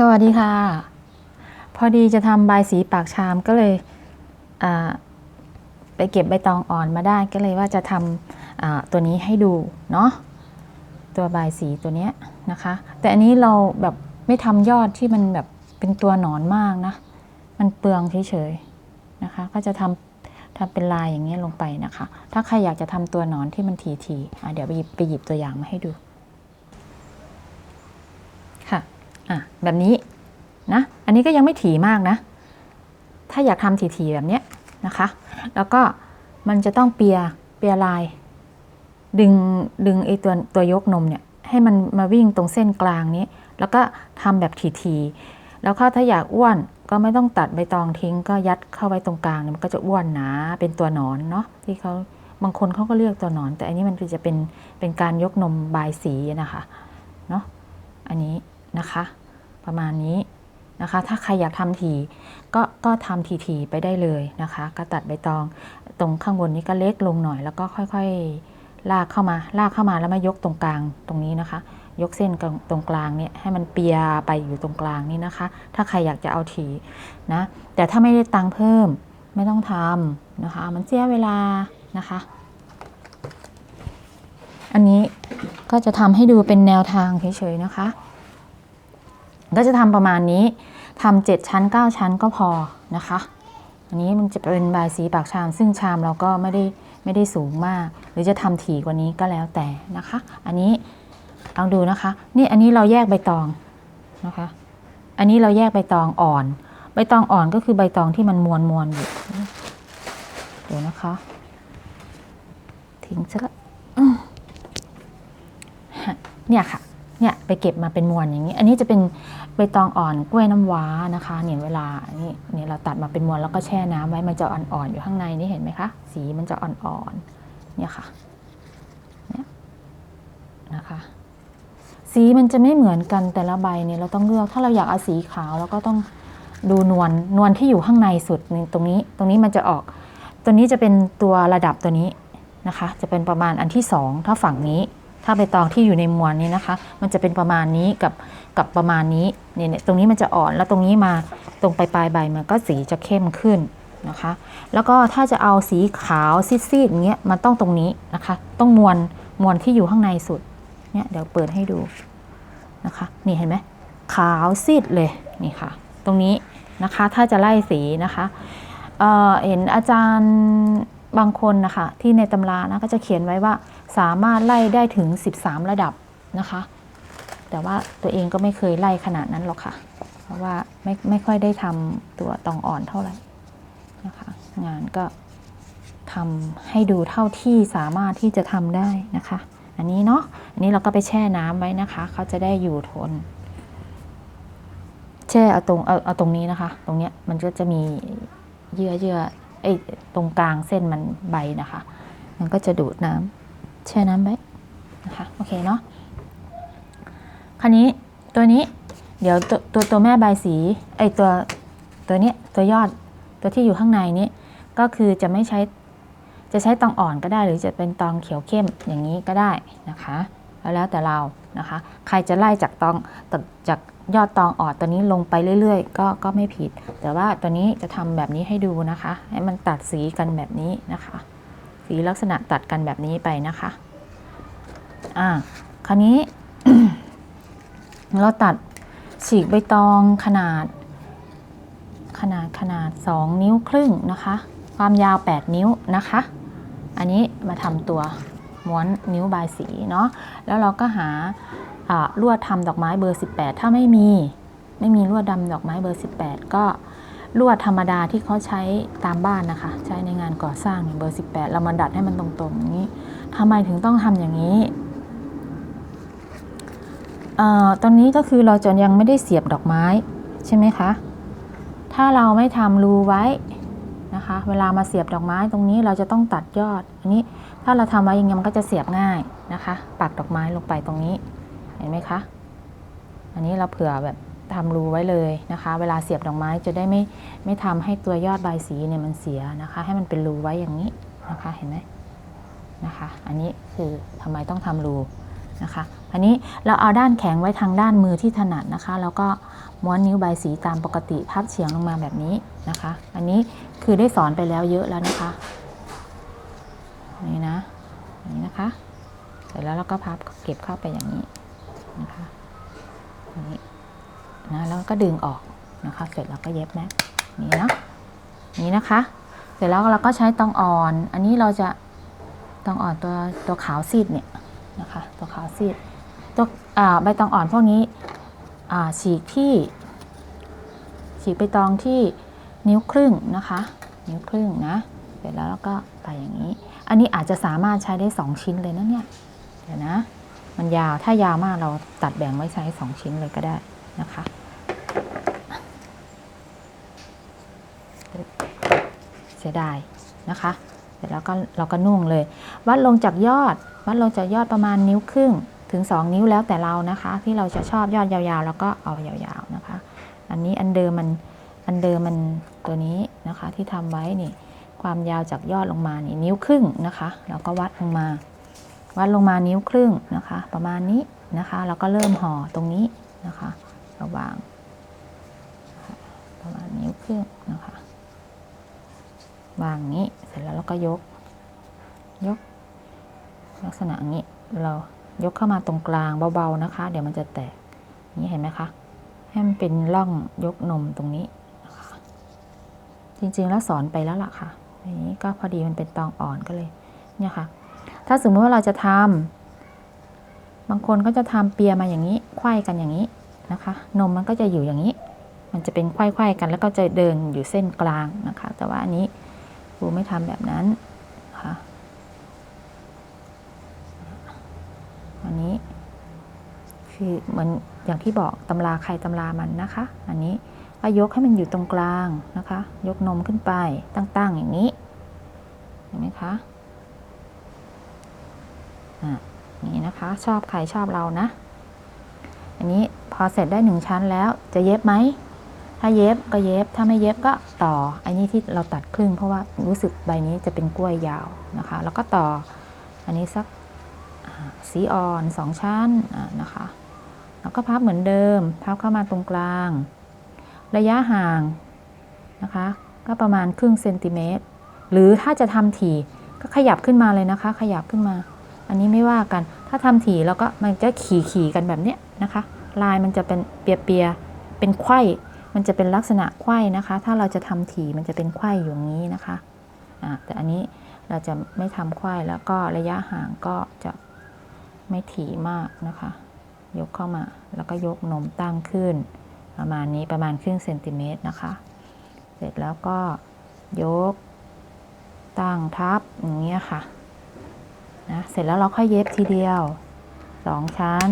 สวัสดีค่ะ พอดีจะทำใบสีปากชามก็เลยไปเก็บใบตองอ่อนมาได้ก็เลยว่าจะทำตัวนี้ให้ดูเนาะตัวใบสีตัวเนี้ยนะคะ แต่อันนี้เราแบบไม่ทำยอดที่มันแบบเป็นตัวหนอนมากนะ มันเปลืองเฉยๆนะคะ ก็จะทำทำเป็นลายอย่างนี้ยลงไปนะคะ ถ้าใครอยากจะทำตัวหนอนที่มันทีๆอะเดี๋ยวไปหยิบไปหยิบตัวอย่างมาให้ดู ค่ะ อะแบบนี้นะ อันนี้ก็ยังไม่ถี่มากนะ ถ้าอยากทำถี่ๆแบบเนี้ยนะคะ แล้วก็มันจะต้องเปียเปียลาย ดึงดึงไอตัวตัวยกนมเนี่ยให้มันมาวิ่งตรงเส้นกลางนี้ แล้วก็ทำแบบถี่ๆแล้วก็ถ้าอยากอ้วนก็ไม่ต้องตัดใบตองทิ้ง ก็ยัดเข้าไว้ตรงกลางมันก็จะอ้วนหนาเป็นตัวหนอนเนาะที่เขาบางคนเขาก็เรียกตัวหนอน แต่อันนี้มันจะเป็นเป็นการยกนมบายสีนะคะเนาะอันนี้นะคะ ประมาณนี้นะคะ ถ้าใครอยากทำทีก็ก็ทำทีๆไปได้เลยนะคะ ก็ตัดใบตองตรงข้างบนนี้ก็เล็กลงหน่อย แล้วก็ค่อยๆ ลากเข้ามา ลากเข้ามาแล้วมายกตรงกลางตรงนี้นะคะ ยกเส้นตรงกลางเนี่ยให้มันเปียไปอยู่ตรงกลางนี่นะคะ ถ้าใครอยากจะเอาทีนะ แต่ถ้าไม่ได้ตังค์เพิ่มไม่ต้องทำนะคะ มันเสียเวลานะคะ อันนี้ก็จะทำให้ดูเป็นแนวทางเฉยๆนะคะ ก็จะทำประมาณนี้ทำเจ็ดชั้น9ชั้นก็พอนะคะ อันนี้มันจะเป็นบายสีปากชาม ซึ่งชามเราก็ไม่ได้ไม่ได้สูงมาก หรือจะทำถี่กว่านี้ก็แล้วแต่นะคะ อันนี้ลองดูนะคะ นี่อันนี้เราแยกใบตองนะคะ อันนี้เราแยกใบตองอ่อน ใบตองอ่อนก็คือใบตองที่มันมวนมวนอยู่เดี๋ยวนะคะ ทิ้งซะละเนี่ยค่ะ เนี่ยไปเก็บมาเป็นมวลอย่างนี้ อันนี้จะเป็นใบตองอ่อนกล้วยน้ำว้านะคะ เนี่ยเวลานี่เนี่ยเราตัดมาเป็นมวลแล้วก็แช่น้ำไว้มันจะอ่อนๆอยู่ข้างในนี่เห็นไหมคะ สีมันจะอ่อนๆเนี่ยค่ะเนี่ยนะคะสีมันจะไม่เหมือนกันแต่ละใบเนี่ยเราต้องเลือกถ้าเราอยากเอาสีขาวเราก็ต้องดูนวลนวลที่อยู่ข้างในสุดนี่ตรงนี้ตรงนี้มันจะออก ตัวนี้จะเป็นตัวระดับตัวนี้นะคะ จะเป็นประมาณอันที่สองถ้าฝั่งนี้ ถ้าใบตองที่อยู่ในมวลนี้นะคะ มันจะเป็นประมาณนี้กับกับประมาณนี้เนี่ยเนี่ยตรงนี้มันจะอ่อนแล้วตรงนี้มาตรงปลายปลายใบมันก็สีจะเข้มขึ้นนะคะ แล้วก็ถ้าจะเอาสีขาวซีดๆอย่างเงี้ยมันต้องตรงนี้นะคะ ต้องมวลมวลที่อยู่ข้างในสุดเนี่ยเดี๋ยวเปิดให้ดูนะคะ นี่เห็นไหมขาวซีดเลยนี่ค่ะ ตรงนี้นะคะถ้าจะไล่สีนะคะเออเห็นอาจารย์ บางคนนะคะที่ในตำรานะก็จะเขียนไว้ว่าสามารถไล่ได้ถึง 13 ระดับนะคะ แต่ว่าตัวเองก็ไม่เคยไล่ขนาดนั้นหรอกค่ะ เพราะว่าไม่ไม่ค่อยได้ทำตัวตองอ่อนเท่าไหร่นะคะงานก็ทำให้ดูเท่าที่สามารถที่จะทำได้นะคะ อันนี้เนาะอันนี้เราก็ไปแช่น้ำไว้นะคะ เขาจะได้อยู่ทน แช่เอาตรงเอาเอาตรงนี้นะคะ ตรงเนี้ยมันก็จะมีเยื่อเยื่อ ไอ้ตรงกลางเส้นมันใบนะคะ มันก็จะดูดน้ำแช่น้ำไว้นะคะโอเคเนาะคราวนี้ตัวนี้เดี๋ยวตัวตัวตวแม่ใบสีไอตัวตัวเนี้ยตัวยอดตัวที่อยู่ข้างในนี้ก็คือจะไม่ใช้จะใช้ตองอ่อนก็ได้ หรือจะเป็นตองเขียวเข้มอย่างนี้ก็ได้นะคะ แล้วแต่เรานะคะ ใครจะไล่จากตองจาก ยอดตองอ่อนตัวนี้ลงไปเรื่อยๆ ก็ก็ไม่ผิด แต่ว่าตัวนี้จะทำแบบนี้ให้ดูนะคะ ให้มันตัดสีกันแบบนี้นะคะ สีลักษณะตัดกันแบบนี้ไปนะคะอ่าคราวนี้ เราตัดฉีกใบตองขนาด ขนาดขนาด 2 นิ้วครึ่งนะคะ ความยาว 8 นิ้วนะคะ อันนี้มาทำตัวม้วนนิ้วบายสีเนาะแล้วเราก็หา ลวดทำดอกไม้เบอร์ 18 ถ้าไม่มีไม่มีลวดดำดอกไม้เบอร์ 18 ก็ลวดธรรมดาที่เขาใช้ตามบ้านนะคะ ใช้ในงานก่อสร้างเนี่ยเบอร์ 18 เรามาดัดให้มันตรงๆอย่างนี้ทำไมถึงต้องทำอย่างนี้ตอนนี้ก็คือเราจะยังไม่ได้เสียบดอกไม้ใช่ไหมคะ ถ้าเราไม่ทำรูไว้นะคะ เวลามาเสียบดอกไม้ตรงนี้เราจะต้องตัดยอด อันนี้ถ้าเราทำไว้อย่างเงี้ยมันก็จะเสียบง่ายนะคะ ปักดอกไม้ลงไปตรงนี้ เห็นไหมคะ อันนี้เราเผื่อแบบทำรูไว้เลยนะคะ เวลาเสียบดอกไม้จะได้ไม่ไม่ทำให้ตัวยอดใบสีเนี่ยมันเสียนะคะ ให้มันเป็นรูไว้อย่างนี้นะคะเห็นไหมนะคะ อันนี้คือทำไมต้องทำรูนะคะอันนี้เราเอาด้านแข็งไว้ทางด้านมือที่ถนัดนะคะ แล้วก็ม้วนนิ้วใบสีตามปกติพับเฉียงลงมาแบบนี้นะคะ อันนี้คือได้สอนไปแล้วเยอะแล้วนะคะนี่นะนี่นะคะ เสร็จแล้วเราก็พับเก็บเข้าไปอย่างนี้ นะคะอย่างนี้นะแล้วก็ดึงออกนะคะ เสร็จแล้วก็เย็บแม็กนี่นะนี่นะคะ เสร็จแล้วเราก็ใช้ตองอ่อน อันนี้เราจะตองอ่อนตัวตัวขาวซีดเนี่ยนะคะ ตัวขาวซีดตัวใบตองอ่อนพวกนี้ฉีกที่ฉีกใบตองที่นิ้วครึ่งนะคะ นิ้วครึ่งนะ เสร็จแล้วเราก็ไปอย่างนี้ อันนี้อาจจะสามารถใช้ได้ 2 ชิ้นเลยนะเนี่ย เดี๋ยวนะ มันยาวถ้ายาวมากเราตัดแบ่งไว้ใช้2ชิ้นเลยก็ได้นะคะเสียดายนะคะเสร็จแล้วก็เราก็นุ่งเลย วัดลงจากยอด วัดลงจากยอดประมาณนิ้วครึ่งถึง 2 นิ้วแล้วแต่เรานะคะ ที่เราจะชอบยอดยาวๆ แล้วก็เอายาวๆนะคะ อันนี้อันเดิมมันอันเดิมมันตัวนี้นะคะที่ทำไว้นี่ความยาวจากยอดลงมานี่นิ้วครึ่งนะคะแล้วก็วัดลงมา วัดลงมานิ้วครึ่งนะคะ ประมาณนี้นะคะ แล้วก็เริ่มห่อตรงนี้นะคะระวางประมาณนิ้วครึ่งนะคะวางนี้เสร็จแล้วเราก็ยก ยก ลักษณะนี้เรายกเข้ามาตรงกลางเบาๆนะคะ เดี๋ยวมันจะแตกนี่เห็นไหมคะให้มันเป็นร่องยกนมตรงนี้นะคะจริงๆแล้วสอนไปแล้วล่ะค่ะอันนี้ก็พอดีมันเป็นตองอ่อนก็เลยเนี่ยค่ะ ถ้าสมมติว่าเราจะทำบางคนก็จะทำเปียมาอย่างนี้ไขว้กันอย่างนี้นะคะ นมมันก็จะอยู่อย่างนี้ มันจะเป็นไขว้ๆกันแล้วก็จะเดินอยู่เส้นกลางนะคะ แต่ว่าอันนี้ครูไม่ทำแบบนั้นนะคะอันนี้คือเหมือนอย่างที่บอกตำราใครตำรามันนะคะ อันนี้ก็ยกให้มันอยู่ตรงกลางนะคะ ยกนมขึ้นไปตั้งๆอย่างนี้ เห็นไหมคะ นี่นะคะชอบใครชอบเรานะ อันนี้พอเสร็จได้หนึ่งชั้นแล้วจะเย็บไหม ถ้าเย็บก็เย็บถ้าไม่เย็บก็ต่อ อันนี้ที่เราตัดครึ่งเพราะว่ารู้สึกใบนี้จะเป็นกล้วยยาวนะคะ แล้วก็ต่ออันนี้สักสีอ่อนสองชั้นะนะคะแล้วก็พับเหมือนเดิม พับเข้ามาตรงกลาง ระยะห่างนะคะ ก็ประมาณครึ่งเซนติเมตรหรือถ้าจะทำถี่ก็ขยับขึ้นมาเลยนะคะ ขยับขึ้นมา อันนี้ไม่ว่ากัน ถ้าทำถี่แล้วก็มันจะขี่ขี่กันแบบเนี้ยนะคะ ลายมันจะเป็นเปียเปียเป็นไข้มันจะเป็นลักษณะไข้นะคะ ถ้าเราจะทำถี่มันจะเป็นไข้อยู่งี้นะคะอ่าแต่อันนี้เราจะไม่ทำไข้แล้วก็ระยะห่างก็จะไม่ถี่มากนะคะ ยกเข้ามาแล้วก็ยกนมตั้งขึ้น ประมาณนี้ประมาณครึ่งเซนติเมตรนะคะ เสร็จแล้วก็ยกตั้งทับอย่างเงี้ยค่ะ นะเสร็จแล้วเราค่อยเย็บทีเดียวสองชั้น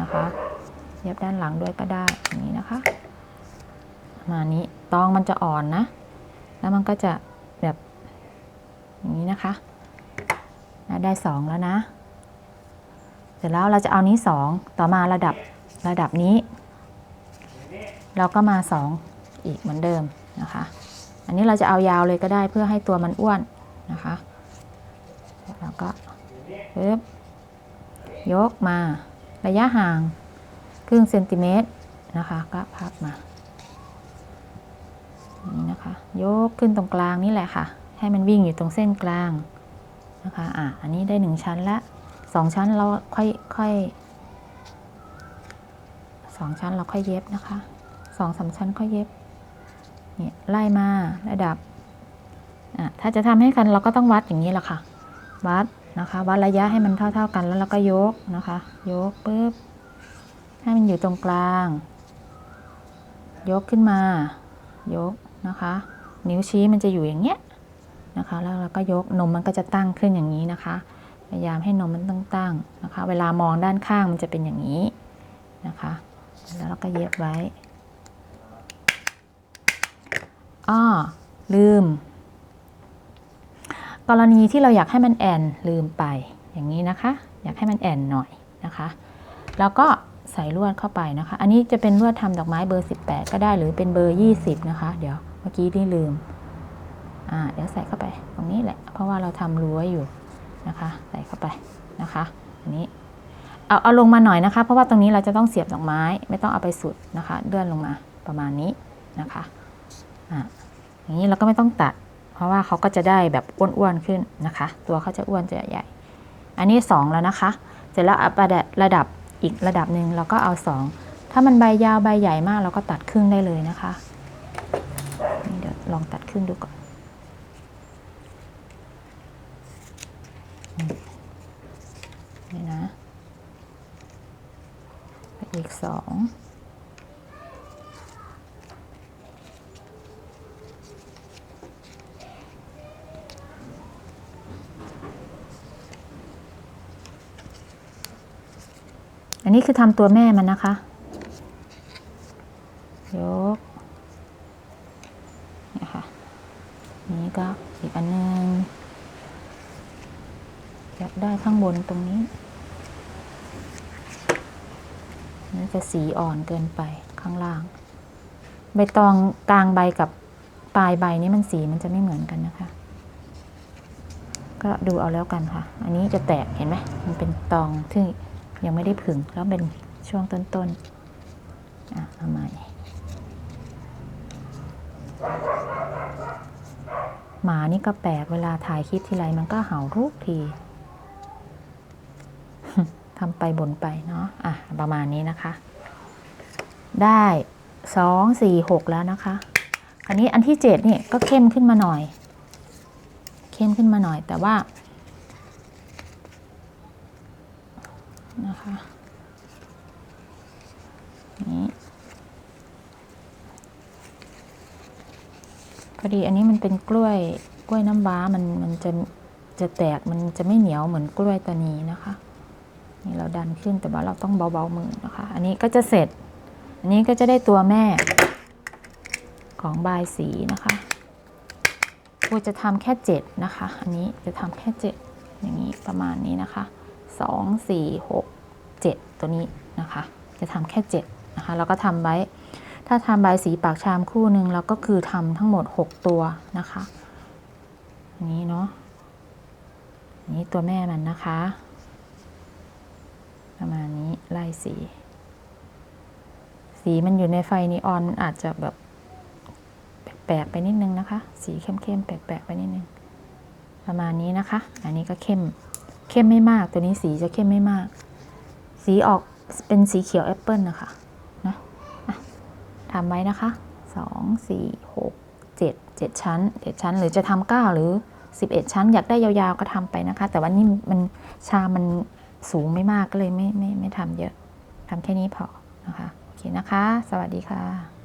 นะคะ เย็บด้านหลังด้วยก็ได้อย่างนี้นะคะมานี้ตองมันจะอ่อนนะ แล้วมันก็จะแบบอย่างนี้นะคะนะได้สองแล้วนะ เสร็จแล้วเราจะเอานี้สองต่อมาระดับระดับนี้ เราก็มาสองอีกเหมือนเดิมนะคะ อันนี้เราจะเอายาวเลยก็ได้เพื่อให้ตัวมันอ้วนนะคะ แล้วก็ึบยกมาระยะห่างครึ่งเซนติเมตรนะคะก็พับมานี่นะคะ ยกขึ้นตรงกลางนี่แหละค่ะ ให้มันวิ่งอยู่ตรงเส้นกลางนะคะอะอันนี้ได้หนึ่งชั้นละสองชั้นเราค่อยค่อยสองชั้นเราค่อยเย็บนะคะสองสามชั้นค่อยเย็บเนี่ยไล่มาระดับอะถ้าจะทำให้กันเราก็ต้องวัดอย่างนี้แหละค่ะ วัด นะคะวัดระยะให้มันเท่า ๆกันแล้วเราก็ยกนะคะ ยกปุ๊บให้มันอยู่ตรงกลาง ยกขึ้นมา ยกนะคะ นิ้วชี้มันจะอยู่อย่างเงี้ยนะคะ แล้วเราก็ยกนมมันก็จะตั้งขึ้นอย่างนี้นะคะ พยายามให้นมมันตั้งๆนะคะ เวลามองด้านข้างมันจะเป็นอย่างนี้นะคะ แล้วเราก็เย็บไว้อ้อลืม กรณีที่เราอยากให้มันแอนลืมไปอย่างนี้นะคะ อยากให้มันแอนหน่อยนะคะ แล้วก็ใส่ลวดเข้าไปนะคะ อันนี้จะเป็นลวดทำดอกไม้เบอร์ 18 ก็ได้หรือเป็นเบอร์ 20 นะคะ เดี๋ยวเมื่อกี้ที่ลืมอ่าเดี๋ยวใส่เข้าไปตรงนี้แหละ เพราะว่าเราทำรั้วอยู่นะคะ ใส่เข้าไปนะคะอันนี้เอาเอาลงมาหน่อยนะคะ เพราะว่าตรงนี้เราจะต้องเสียบดอกไม้ ไม่ต้องเอาไปสุดนะคะเลื่อนลงมาประมาณนี้นะคะอะอย่างนี้เราก็ไม่ต้องตัด เพราะว่าเขาก็จะได้แบบอ้วนๆขึ้นนะคะ ตัวเขาจะอ้วนจะใหญ่ อันนี้สองแล้วนะคะ เสร็จแล้วอัประดับระดับอีกระดับหนึ่งเราก็เอาสองถ้ามันใบยาวใบใหญ่มากเราก็ตัดครึ่งได้เลยนะคะเดี๋ยวลองตัดครึ่งดูก่อนนี่นะอีกสอง อันนี้คือทำตัวแม่มันนะคะ ยกนี่ค่ะนี่ก็อีกอันหนึงอยากได้ข้างบนตรงนี้ นี่จะสีอ่อนเกินไปข้างล่าง ใบตองกลางใบกับปลายใบนี้มันสีมันจะไม่เหมือนกันนะคะ ก็ดูเอาแล้วกันค่ะ อันนี้จะแตกเห็นไหมมันเป็นตองที่ ยังไม่ได้ผึ่งแล้วเป็นช่วงต้นๆอะเอาใหม่หมานี่ก็แปลกเวลาถ่ายคลิปทีไรมันก็เห่าทุกทีทำไปบ่นไปเนาะอะประมาณนี้นะคะ ได้สองสี่หกแล้วนะคะ อันนี้อันที่เจ็ดนี่ก็เข้มขึ้นมาหน่อย เข้มขึ้นมาหน่อย แต่ว่า นะคะ นี้ พ อดีอันนี้มันเป็นกล้วยกล้วยน้ำว้ามันมันจะจะแตกมันจะไม่เหนียวเหมือนกล้วยตานีนะคะนี่เราดันขึ้นแต่ว่าเราต้องเบาๆมือนะคะ อันนี้ก็จะเสร็จ อันนี้ก็จะได้ตัวแม่ของบายสีนะคะกูจะทำแค่เจ็ดนะคะ อันนี้จะทำแค่เจ็ดอย่างนี้ประมาณนี้นะคะสองสี่หกเจ็ดตัวนี้นะคะ จะทำแค่เจ็ดนะคะแล้วก็ทำไว้ ถ้าทำใบสีปากชามคู่หนึ่งเราก็คือทำทั้งหมด 6 ตัวนะคะนี้เนาะนี้ตัวแม่มันนะคะ ประมาณนี้ไล่สี สีมันอยู่ในไฟนีออนอาจจะแบบแปลกๆไปนิดนึงนะคะ สีเข้มๆแปลกๆไปนิดนึง ประมาณนี้นะคะ อันนี้ก็เข้มเข้มไม่มากตัวนี้สีจะเข้มไม่มาก สีออกเป็นสีเขียวแอปเปิลนะคะำไว้นะคะสองสี่หกเจ็ดเจ็ดชั้นเจ็ดชั้น หรือจะทำเก้าหรือสิบเอ็ดชั้น อยากได้ยาวๆก็ทำไปนะคะ แต่ว่านี่มันชามันสูงไม่มากก็เลยไม่ไม่ไม่ทำเยอะทำแค่นี้พอนะคะ โอเคนะคะ สวัสดีค่ะ